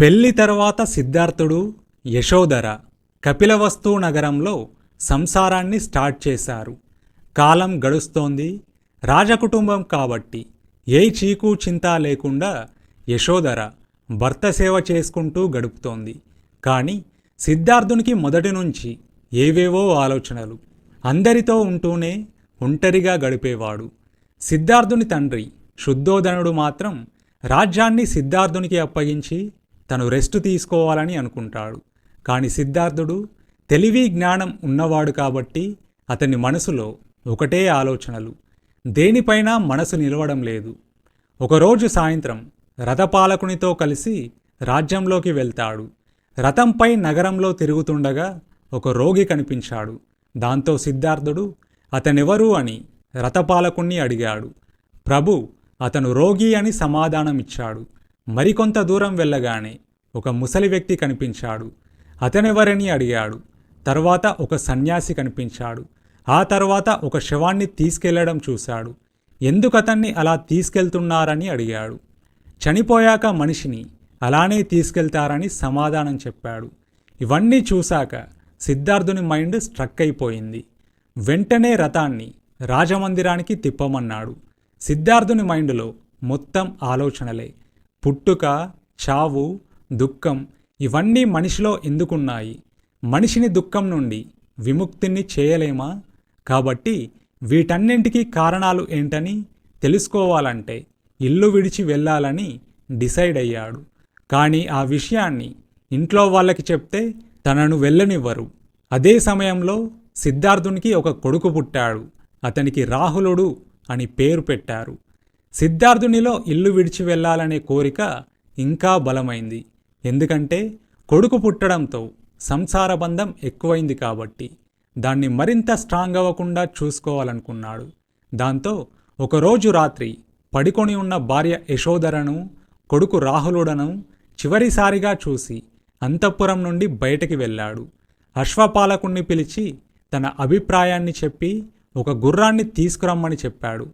పెళ్ళి తర్వాత సిద్ధార్థుడు యశోధర కపిలవస్తు నగరంలో సంసారాన్ని స్టార్ట్ చేశారు. కాలం గడుస్తోంది. రాజకుటుంబం కాబట్టి ఏ చీకు చింత లేకుండా యశోధర భర్త సేవ చేసుకుంటూ గడుపుతోంది. కానీ సిద్ధార్థునికి మొదటి నుంచి ఏవేవో ఆలోచనలు అందరితో ఉంటూనే ఒంటరిగా గడిపేవాడు. సిద్ధార్థుని తండ్రి శుద్ధోదనుడు మాత్రం రాజ్యాన్ని సిద్ధార్థునికి అప్పగించి తను రెస్ట్ తీసుకోవాలని అనుకుంటాడు. కానీ సిద్ధార్థుడు తెలివి జ్ఞానం ఉన్నవాడు కాబట్టి అతని మనసులో ఒకటే ఆలోచనలు. దేనిపైన మనసు నిలవడం లేదు. ఒకరోజు సాయంత్రం రథపాలకునితో కలిసి రాజ్యంలోకి వెళ్తాడు. రథంపై నగరంలో తిరుగుతుండగా ఒక రోగి కనిపించాడు. దాంతో సిద్ధార్థుడు అతనెవరు? అని రథపాలకుణ్ణి అడిగాడు. ప్రభు అతను రోగి అని సమాధానమిచ్చాడు. మరికొంత దూరం వెళ్ళగానే ఒక ముసలి వ్యక్తి కనిపించాడు. అతనెవరని అడిగాడు. తర్వాత ఒక సన్యాసి కనిపించాడు. ఆ తర్వాత ఒక శవాన్ని తీసుకెళ్ళడం చూశాడు. ఎందుకు అతన్ని అలా తీసుకెళ్తున్నారని అడిగాడు. చనిపోయాక మనిషిని అలానే తీసుకెళ్తారని సమాధానం చెప్పాడు. ఇవన్నీ చూశాక సిద్ధార్థుని మైండ్ స్ట్రక్ అయిపోయింది. వెంటనే రథాన్ని రాజమందిరానికి తిప్పమన్నాడు. సిద్ధార్థుని మైండ్లో మొత్తం ఆలోచనలే. పుట్టుక చావు దుఃఖం ఇవన్నీ మనిషిలో ఎందుకున్నాయి? మనిషిని దుఃఖం నుండి విముక్తిని చేయలేమా? కాబట్టి వీటన్నింటికీ కారణాలు ఏంటని తెలుసుకోవాలంటే ఇల్లు విడిచి వెళ్ళాలని డిసైడ్ అయ్యాడు. కానీ ఆ విషయాన్ని ఇంట్లో వాళ్ళకి చెప్తే తనను వెళ్ళనివ్వరు. అదే సమయంలో సిద్ధార్థునికి ఒక కొడుకు పుట్టాడు. అతనికి రాహులుడు అని పేరు పెట్టారు. సిద్ధార్థునిలో ఇల్లు విడిచి వెళ్ళాలనే కోరిక ఇంకా బలమైంది. ఎందుకంటే కొడుకు పుట్టడంతో సంసార బంధం ఎక్కువైంది కాబట్టి దాన్ని మరింత స్ట్రాంగ్ అవ్వకుండా చూసుకోవాలనుకున్నాడు. దాంతో ఒకరోజు రాత్రి పడికొని ఉన్న భార్య యశోధరను కొడుకు రాహులుడను చివరిసారిగా చూసి అంతఃపురం నుండి బయటకి వెళ్ళాడు. అశ్వపాలకుణ్ణి పిలిచి తన అభిప్రాయాన్ని చెప్పి ఒక గుర్రాన్ని తీసుకురమ్మని చెప్పాడు.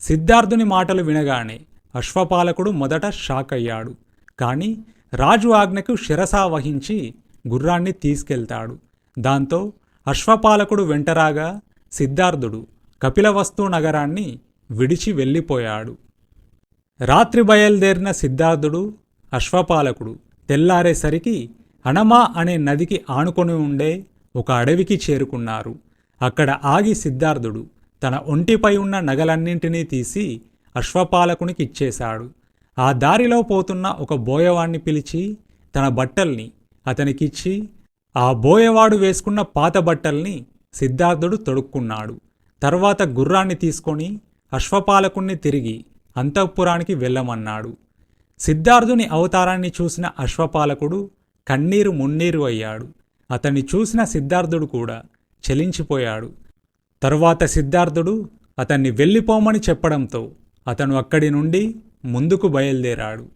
సిద్ధార్థుని మాటలు వినగానే అశ్వపాలకుడు మొదట షాక్ అయ్యాడు కానీ రాజు ఆజ్ఞకు శిరసా వహించి గుర్రాన్ని తీసుకెళ్తాడు. దాంతో అశ్వపాలకుడు వెంటరాగా సిద్ధార్థుడు కపిలవస్తు నగరాన్ని విడిచి వెళ్ళిపోయాడు. రాత్రి బయలుదేరిన సిద్ధార్థుడు అశ్వపాలకుడు తెల్లారేసరికి అనమా అనే నదికి ఆనుకొని ఉండే ఒక అడవికి చేరుకున్నారు. అక్కడ ఆగి సిద్ధార్థుడు తన ఒంటిపై ఉన్న నగలన్నింటినీ తీసి అశ్వపాలకునికి ఇచ్చేశాడు ఆ దారిలో పోతున్న ఒక బోయవాణ్ణి పిలిచి తన బట్టల్ని అతనికిచ్చి ఆ బోయవాడు వేసుకున్న పాత బట్టల్ని సిద్ధార్థుడు తొడుక్కున్నాడు. తర్వాత గుర్రాన్ని తీసుకొని అశ్వపాలకుణ్ణి తిరిగి అంతఃపురానికి వెళ్ళమన్నాడు. సిద్ధార్థుని అవతారాన్ని చూసిన అశ్వపాలకుడు కన్నీరు మున్నీరు అయ్యాడు. అతన్ని చూసిన సిద్ధార్థుడు కూడా చలించిపోయాడు. తరువాత సిద్ధార్థుడు అతన్ని వెళ్ళిపోమని చెప్పడంతో అతను అక్కడి నుండి ముందుకు బయలుదేరాడు.